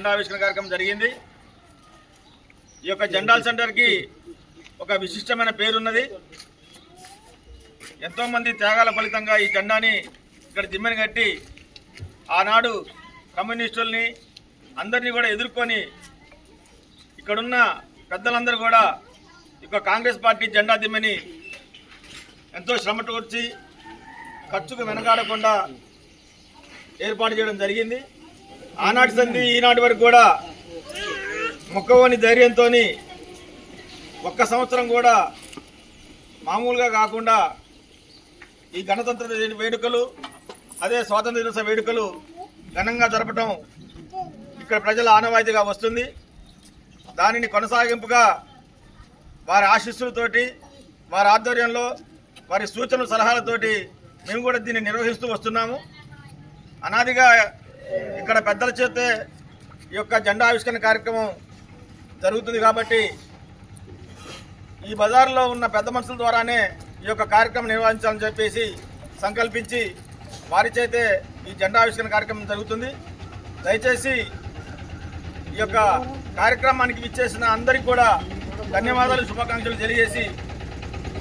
జెండావిష్కరణ కార్యక్రమం జరిగింది. ఈ యొక్క జెండాల్ సెంటర్కి ఒక విశిష్టమైన పేరున్నది. ఎంతోమంది త్యాగాల ఫలితంగా ఈ జెండాని ఇక్కడ దిమ్మెని కట్టి ఆనాడు కమ్యూనిస్టుల్ని అందరినీ కూడా ఎదుర్కొని ఇక్కడున్న పెద్దలందరూ కూడా ఈ యొక్క కాంగ్రెస్ పార్టీ జెండా దిమ్మని ఎంతో శ్రమటూర్చి ఖర్చుకు వెనకాడకుండా ఏర్పాటు చేయడం జరిగింది. ఆనాటి సంధి ఈనాటి వరకు కూడా మొక్కవని ధైర్యంతో ఒక్క సంవత్సరం కూడా మామూలుగా కాకుండా ఈ గణతంత్ర వేడుకలు అదే స్వాతంత్ర దినోత్సవ వేడుకలు ఘనంగా జరపటం ఇక్కడ ప్రజల ఆనవాయితీగా వస్తుంది. దానిని కొనసాగింపుగా వారి ఆశీస్సులతోటి వారి ఆధ్వర్యంలో వారి సూచనలు సలహాలతోటి మేము కూడా దీన్ని నిర్వహిస్తూ వస్తున్నాము. అనాదిగా ఇక్కడ పెద్దల చేతే ఈ యొక్క జెండా ఆవిష్కరణ కార్యక్రమం జరుగుతుంది కాబట్టి ఈ బజార్లో ఉన్న పెద్ద మనుషుల ద్వారానే ఈ యొక్క కార్యక్రమం నిర్వహించాలని చెప్పేసి సంకల్పించి వారి చేతే ఈ జెండా ఆవిష్కరణ కార్యక్రమం జరుగుతుంది. దయచేసి ఈ యొక్క కార్యక్రమానికి ఇచ్చేసిన అందరికీ కూడా ధన్యవాదాలు శుభాకాంక్షలు తెలియజేసి